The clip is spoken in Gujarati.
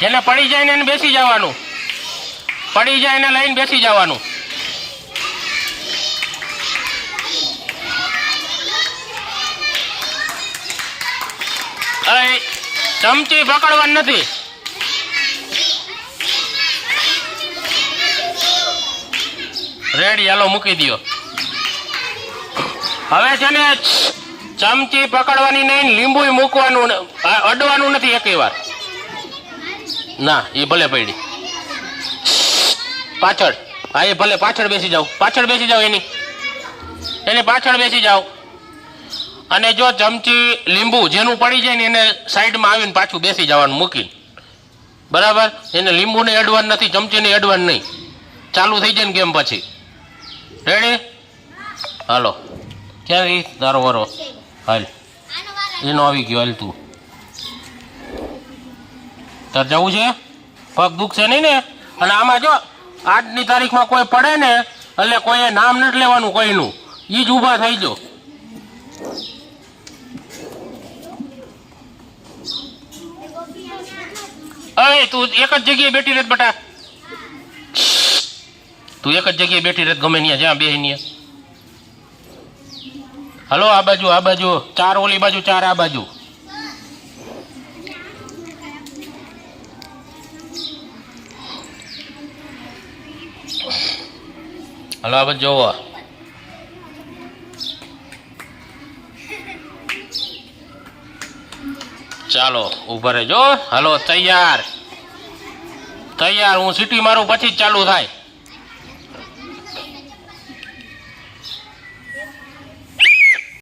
જેને પડી જાય ને એને બેસી જવાનું. પડી જાય એને લઈને બેસી જવાનું. અય ચમચી પકડવાની નથી. રેડી, હાલો, મૂકી દ્યો. હવે છે ને, ચમચી પકડવાની નહીં લીંબુ મૂકવાનું અડવાનું નથી એક વાર. ના એ ભલે પડી. પાછળ. હા એ ભલે પાછળ બેસી જાઓ. પાછળ બેસી જાઓ એની. એની પાછળ બેસી જાઓ. અને જો ચમચી લીંબુ જેનું પડી જાય ને એને સાઈડમાં આવીને પાછું બેસી જવાનું મૂકીને. બરાબર? એને લીંબુને અડવાનું નથી ચમચીને અડવાનું નહીં. ચાલુ થઈ જાય ને ગેમ પછી. રેડી હાલો. ક્યાં તારો વરો. હાલ. એનો આવી ગયો હાલ તું. તાર જવું છે? પગ દુખશે નહીં ને? અને આમાં જો, આજની તારીખમાં કોઈ પડે ને, એટલે કોઈએ નામ નથી લેવાનું કોઈનું. ઈ જ ઊભા થઈ જો અય તું એક જ જગ્યાએ બેઠી રહે બટા. તું એક જ જગ્યાએ બેઠી રહે ગમે ત્યાં જ્યાં બે ત્યાં હલો, આ બાજુ આ બાજુ, ચાર ઓલી બાજુ, ચાર આ બાજુ. હલો આપણે જોવો. ચાલો ઊભા રહેજો હલો, તૈયાર. તૈયાર, હું સીટી મારું પછી જ ચાલુ થાય.